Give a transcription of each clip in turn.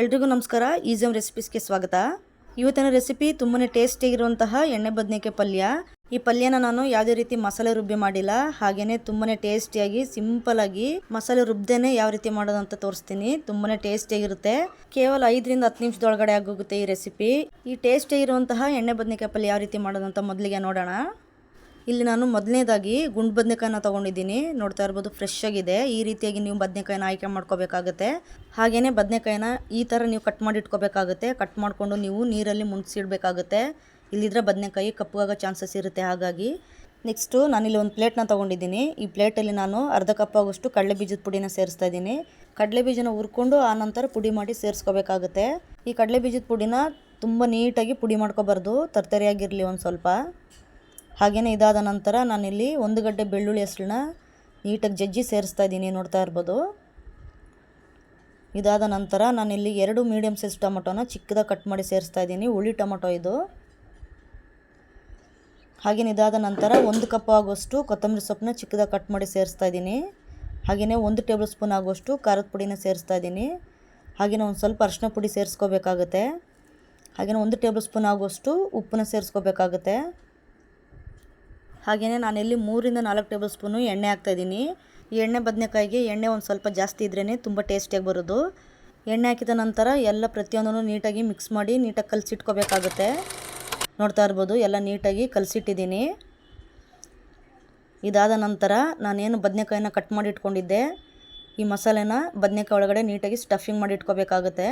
ಎಲ್ರಿಗೂ ನಮಸ್ಕಾರ. ಈಸಮ್ ರೆಸಿಪೀಸ್ಗೆ ಸ್ವಾಗತ. ಇವತ್ತಿನ ರೆಸಿಪಿ ತುಂಬಾ ಟೇಸ್ಟಿಯಾಗಿರುವಂತಹ ಎಣ್ಣೆ ಬದನೆಕಾಯಿ ಪಲ್ಯ. ಈ ಪಲ್ಯನ ನಾನು ಯಾವುದೇ ರೀತಿ ಮಸಾಲೆ ರುಬ್ಬಿ ಮಾಡಿಲ್ಲ. ಹಾಗೇನೆ ತುಂಬಾ ಟೇಸ್ಟಿಯಾಗಿ, ಸಿಂಪಲ್ ಆಗಿ ಮಸಾಲೆ ರುಬ್ಬದೇನೆ ಯಾವ ರೀತಿ ಮಾಡೋದು ಅಂತ ತೋರಿಸ್ತೀನಿ. ತುಂಬಾ ಟೇಸ್ಟಿಯಾಗಿರುತ್ತೆ. ಕೇವಲ ಐದರಿಂದ ಹತ್ತು ನಿಮಿಷದೊಳಗಡೆ ಆಗೋಗುತ್ತೆ ಈ ರೆಸಿಪಿ. ಈ ಟೇಸ್ಟಿಯಾಗಿರುವಂತಹ ಎಣ್ಣೆ ಬದನೆಕಾಯಿ ಪಲ್ಯ ಯಾವ ರೀತಿ ಮಾಡೋದಂತ ಮೊದಲಿಗೆ ನೋಡೋಣ. ಇಲ್ಲಿ ನಾನು ಮೊದಲನೇದಾಗಿ ಗುಂಡು ಬದನೆಕಾಯಿನ ತೊಗೊಂಡಿದ್ದೀನಿ. ನೋಡ್ತಾ ಇರ್ಬೋದು ಫ್ರೆಶ್ ಆಗಿದೆ. ಈ ರೀತಿಯಾಗಿ ನೀವು ಬದನೆಕಾಯಿನ ಆಯ್ಕೆ ಮಾಡ್ಕೋಬೇಕಾಗುತ್ತೆ. ಹಾಗೆಯೇ ಬದನೆಕಾಯಿನ ಈ ಥರ ನೀವು ಕಟ್ ಮಾಡಿ ಇಟ್ಕೋಬೇಕಾಗುತ್ತೆ. ಕಟ್ ಮಾಡಿಕೊಂಡು ನೀವು ನೀರಲ್ಲಿ ಮುಣಸಿಡ್ಬೇಕಾಗುತ್ತೆ ಇಲ್ಲಿದ್ರೆ ಬದನೆಕಾಯಿ ಕಪ್ಪಗಾಗೋ ಚಾನ್ಸಸ್ ಇರುತ್ತೆ ಹಾಗಾಗಿ. ನೆಕ್ಸ್ಟು ನಾನಿಲ್ಲಿ ಒಂದು ಪ್ಲೇಟ್ನ ತೊಗೊಂಡಿದ್ದೀನಿ. ಈ ಪ್ಲೇಟಲ್ಲಿ ನಾನು ಅರ್ಧ ಕಪ್ ಆಗೋಷ್ಟು ಕಡಲೆ ಬೀಜದ ಪುಡಿನ ಸೇರಿಸ್ತಾ ಇದ್ದೀನಿ. ಕಡಲೆ ಬೀಜನ ಹುರ್ಕೊಂಡು ಆ ನಂತರ ಪುಡಿ ಮಾಡಿ ಸೇರಿಸ್ಕೋಬೇಕಾಗುತ್ತೆ. ಈ ಕಡಲೆ ಬೀಜದ ಪುಡಿನ ತುಂಬ ನೀಟಾಗಿ ಪುಡಿ ಮಾಡ್ಕೋಬಾರ್ದು. ತರ್ತರಿಯಾಗಿರಲಿ ಒಂದು ಸ್ವಲ್ಪ. ಹಾಗೆಯೇ ಇದಾದ ನಂತರ ನಾನಿಲ್ಲಿ ಒಂದು ಗಡ್ಡೆ ಬೆಳ್ಳುಳ್ಳಿ ಹೆಸರನ್ನ ನೀಟಾಗಿ ಜಜ್ಜಿ ಸೇರಿಸ್ತಾ ಇದ್ದೀನಿ, ನೋಡ್ತಾ ಇರ್ಬೋದು. ಇದಾದ ನಂತರ ನಾನಿಲ್ಲಿ ಎರಡು ಮೀಡಿಯಮ್ ಸೈಜ್ ಟೊಮೊಟೊನ ಚಿಕ್ಕದಾಗಿ ಕಟ್ ಮಾಡಿ ಸೇರಿಸ್ತಾ ಇದ್ದೀನಿ, ಹುಳಿ ಟೊಮೊಟೊ ಇದು. ಹಾಗೆಯೇ ಇದಾದ ನಂತರ ಒಂದು ಕಪ್ ಆಗೋಷ್ಟು ಕೊತ್ತಂಬರಿ ಸೊಪ್ಪನ್ನ ಚಿಕ್ಕದಾಗಿ ಕಟ್ ಮಾಡಿ ಸೇರಿಸ್ತಾ ಇದ್ದೀನಿ. ಹಾಗೆಯೇ ಒಂದು ಟೇಬಲ್ ಸ್ಪೂನ್ ಆಗೋಷ್ಟು ಖಾರದ ಪುಡಿನ ಸೇರಿಸ್ತಾ ಇದ್ದೀನಿ. ಹಾಗೆಯೇ ಒಂದು ಸ್ವಲ್ಪ ಅರಿಶಿನ ಪುಡಿ ಸೇರಿಸ್ಕೋಬೇಕಾಗುತ್ತೆ. ಹಾಗೆಯೇ ಒಂದು ಟೇಬಲ್ ಸ್ಪೂನ್ ಆಗೋಷ್ಟು ಉಪ್ಪನ್ನ ಸೇರಿಸ್ಕೋಬೇಕಾಗುತ್ತೆ. ಹಾಗೆಯೇ ನಾನಿಲ್ಲಿ ಮೂರಿಂದ ನಾಲ್ಕು ಟೇಬಲ್ ಸ್ಪೂನು ಎಣ್ಣೆ ಹಾಕ್ತಾಯಿದ್ದೀನಿ. ಈ ಎಣ್ಣೆ ಬದನೆಕಾಯಿಗೆ ಎಣ್ಣೆ ಒಂದು ಸ್ವಲ್ಪ ಜಾಸ್ತಿ ಇದ್ರೇ ತುಂಬ ಟೇಸ್ಟಿಯಾಗಿ ಬರೋದು. ಎಣ್ಣೆ ಹಾಕಿದ ನಂತರ ಎಲ್ಲ ಪ್ರತಿಯೊಂದನ್ನು ನೀಟಾಗಿ ಮಿಕ್ಸ್ ಮಾಡಿ ನೀಟಾಗಿ ಕಲಸಿಟ್ಕೋಬೇಕಾಗುತ್ತೆ. ನೋಡ್ತಾ ಇರ್ಬೋದು, ಎಲ್ಲ ನೀಟಾಗಿ ಕಲಸಿಟ್ಟಿದ್ದೀನಿ. ಇದಾದ ನಂತರ ನಾನೇನು ಬದನೆಕಾಯಿನ ಕಟ್ ಮಾಡಿ ಇಟ್ಕೊಂಡಿದ್ದೆ. ಈ ಮಸಾಲೆನ ಬದನೆಕಾಯಿ ಒಳಗಡೆ ನೀಟಾಗಿ ಸ್ಟಫಿಂಗ್ ಮಾಡಿ ಇಟ್ಕೋಬೇಕಾಗುತ್ತೆ.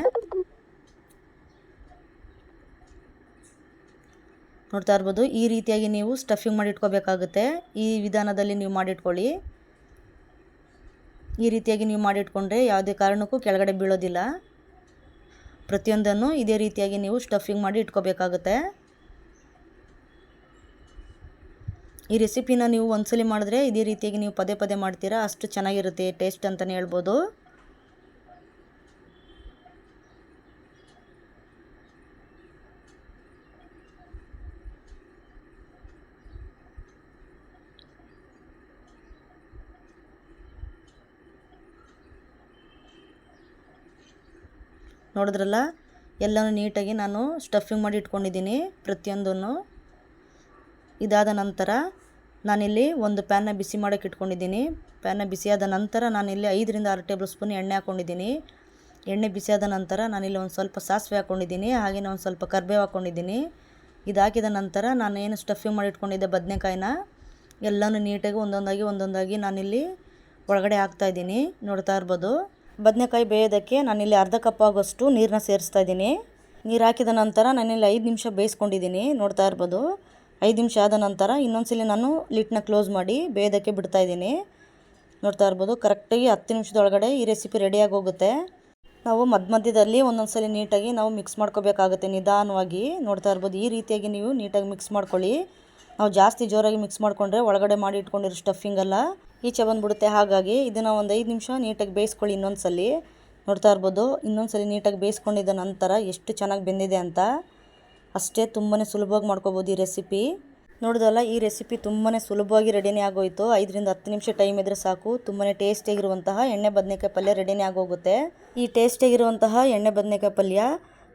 ನೋಡ್ತಾ ಇರ್ಬೋದು. ಈ ರೀತಿಯಾಗಿ ನೀವು ಸ್ಟಫಿಂಗ್ ಮಾಡಿ ಇಟ್ಕೋಬೇಕಾಗುತ್ತೆ ಈ ವಿಧಾನದಲ್ಲಿ ನೀವು ಮಾಡಿಟ್ಕೊಳ್ಳಿ. ಈ ರೀತಿಯಾಗಿ ನೀವು ಮಾಡಿಟ್ಕೊಂಡ್ರೆ ಯಾವುದೇ ಕಾರಣಕ್ಕೂ ಕೆಳಗಡೆ ಬೀಳೋದಿಲ್ಲ. ಪ್ರತಿಯೊಂದನ್ನು ಇದೇ ರೀತಿಯಾಗಿ ನೀವು ಸ್ಟಫಿಂಗ್ ಮಾಡಿ ಇಟ್ಕೋಬೇಕಾಗುತ್ತೆ. ಈ ರೆಸಿಪಿನ ನೀವು ಒಂದ್ಸಲಿ ಮಾಡಿದ್ರೆ ಇದೇ ರೀತಿಯಾಗಿ ನೀವು ಪದೇ ಪದೇ ಮಾಡ್ತೀರಾ. ಅಷ್ಟು ಚೆನ್ನಾಗಿರುತ್ತೆ ಟೇಸ್ಟ್ ಅಂತಲೇ ಹೇಳ್ಬೋದು. ನೋಡಿದ್ರಲ್ಲ? ಎಲ್ಲನೂ ನೀಟಾಗಿ ನಾನು ಸ್ಟಫಿಂಗ್ ಮಾಡಿ ಇಟ್ಕೊಂಡಿದ್ದೀನಿ ಪ್ರತಿಯೊಂದನ್ನು. ಇದಾದ ನಂತರ ನಾನಿಲ್ಲಿ ಒಂದು ಪ್ಯಾನ್ನ ಬಿಸಿ ಮಾಡೋಕ್ಕೆ ಇಟ್ಕೊಂಡಿದ್ದೀನಿ. ಪ್ಯಾನ್ನ ಬಿಸಿಯಾದ ನಂತರ ನಾನಿಲ್ಲಿ ಐದರಿಂದ ಆರು ಟೇಬಲ್ ಸ್ಪೂನ್ ಎಣ್ಣೆ ಹಾಕ್ಕೊಂಡಿದ್ದೀನಿ ಎಣ್ಣೆ ಬಿಸಿಯಾದ ನಂತರ ನಾನಿಲ್ಲಿ ಒಂದು ಸ್ವಲ್ಪ ಸಾಸಿವೆ ಹಾಕ್ಕೊಂಡಿದ್ದೀನಿ ಹಾಗೆಯೇ ಒಂದು ಸ್ವಲ್ಪ ಕರ್ಬೇವು ಹಾಕ್ಕೊಂಡಿದ್ದೀನಿ ಇದಾಕಿದ ನಂತರ ನಾನು ಏನು ಸ್ಟಫಿಂಗ್ ಮಾಡಿ ಇಟ್ಕೊಂಡಿದ್ದೆ ಬದನೆಕಾಯಿನ, ಎಲ್ಲನೂ ನೀಟಾಗಿ ಒಂದೊಂದಾಗಿ ಒಂದೊಂದಾಗಿ ನಾನಿಲ್ಲಿ ಒಳಗಡೆ ಹಾಕ್ತಾಯಿದ್ದೀನಿ ನೋಡ್ತಾ ಇರ್ಬೋದು. ಬದನೆಕಾಯಿ ಬೇಯೋದಕ್ಕೆ ನಾನಿಲ್ಲಿ ಅರ್ಧ ಕಪ್ ಆಗೋಷ್ಟು ನೀರನ್ನ ಸೇರಿಸ್ತಾ ಇದ್ದೀನಿ. ನೀರು ಹಾಕಿದ ನಂತರ ನಾನಿಲ್ಲಿ ಐದು ನಿಮಿಷ ಬೇಯಿಸ್ಕೊಂಡಿದ್ದೀನಿ. ನೋಡ್ತಾ ಇರ್ಬೋದು. ಐದು ನಿಮಿಷ ಆದ ನಂತರ ಇನ್ನೊಂದ್ಸಲಿ ನಾನು ಲಿಟ್ನ ಕ್ಲೋಸ್ ಮಾಡಿ ಬೇಯೋದಕ್ಕೆ ಬಿಡ್ತಾ ಇದ್ದೀನಿ. ನೋಡ್ತಾ ಇರ್ಬೋದು. ಕರೆಕ್ಟಾಗಿ ಹತ್ತು ನಿಮಿಷದೊಳಗಡೆ ಈ ರೆಸಿಪಿ ರೆಡಿಯಾಗಿ ಹೋಗುತ್ತೆ. ನಾವು ಮಧ್ಯ ಮಧ್ಯದಲ್ಲಿ ಒಂದೊಂದ್ಸಲಿ ನೀಟಾಗಿ ನಾವು ಮಿಕ್ಸ್ ಮಾಡ್ಕೋಬೇಕಾಗುತ್ತೆ ನಿಧಾನವಾಗಿ. ನೋಡ್ತಾ ಇರ್ಬೋದು. ಈ ರೀತಿಯಾಗಿ ನೀವು ನೀಟಾಗಿ ಮಿಕ್ಸ್ ಮಾಡ್ಕೊಳ್ಳಿ. ನಾವು ಜಾಸ್ತಿ ಜೋರಾಗಿ ಮಿಕ್ಸ್ ಮಾಡಿಕೊಂಡ್ರೆ ಒಳಗಡೆ ಮಾಡಿ ಇಟ್ಕೊಂಡಿರೋ ಸ್ಟಫಿಂಗೆಲ್ಲ ಈಚೆ ಬಂದುಬಿಡುತ್ತೆ. ಹಾಗಾಗಿ ಇದನ್ನು ಒಂದು ಐದು ನಿಮಿಷ ನೀಟಾಗಿ ಬೇಯಿಸ್ಕೊಳ್ಳಿ ಇನ್ನೊಂದ್ಸಲಿ. ನೋಡ್ತಾ ಇರ್ಬೋದು, ಇನ್ನೊಂದ್ಸಲಿ ನೀಟಾಗಿ ಬೇಯಿಸ್ಕೊಂಡಿದ್ದ ನಂತರ ಎಷ್ಟು ಚೆನ್ನಾಗಿ ಬೆಂದಿದೆ ಅಂತ. ಅಷ್ಟೇ ತುಂಬಾ ಸುಲಭವಾಗಿ ಮಾಡ್ಕೋಬೋದು ಈ ರೆಸಿಪಿ ನೋಡಿದಲ್ಲ ಈ ರೆಸಿಪಿ ತುಂಬಾ ಸುಲಭವಾಗಿ ರೆಡಿನೇ ಆಗೋಯಿತು. ಐದರಿಂದ ಹತ್ತು ನಿಮಿಷ ಟೈಮ್ ಇದ್ದರೆ ಸಾಕು. ತುಂಬಾ ಟೇಸ್ಟಿಯಾಗಿರುವಂತಹ ಎಣ್ಣೆ ಬದನೆಕಾಯಿ ಪಲ್ಯ ರೆಡಿನೇ ಆಗೋಗುತ್ತೆ. ಈ ಟೇಸ್ಟಿಯಾಗಿರುವಂತಹ ಎಣ್ಣೆ ಬದನೆಕಾಯಿ ಪಲ್ಯ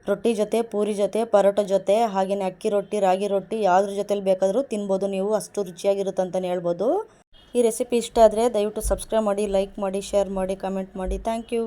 ರೊಟ್ಟಿ ಜೊತೆ, ಪೂರಿ ಜೊತೆ, ಪರೋಟ ಜೊತೆ ಹಾಗೆಯೇ ಅಕ್ಕಿ ರೊಟ್ಟಿ, ರಾಗಿ ರೊಟ್ಟಿ ಯಾವುದ್ರ ಜೊತೆಲಿ ಬೇಕಾದರೂ ತಿನ್ಬೋದು ನೀವು. ಅಷ್ಟು ರುಚಿಯಾಗಿರುತ್ತೆ ಅಂತಲೇ ಹೇಳ್ಬೋದು. ಈ ರೆಸಿಪಿ ಇಷ್ಟ ಆದರೆ ದಯವಿಟ್ಟು ಸಬ್ಸ್ಕ್ರೈಬ್ ಮಾಡಿ, ಲೈಕ್ ಮಾಡಿ, ಶೇರ್ ಮಾಡಿ, ಕಮೆಂಟ್ ಮಾಡಿ. Thank you.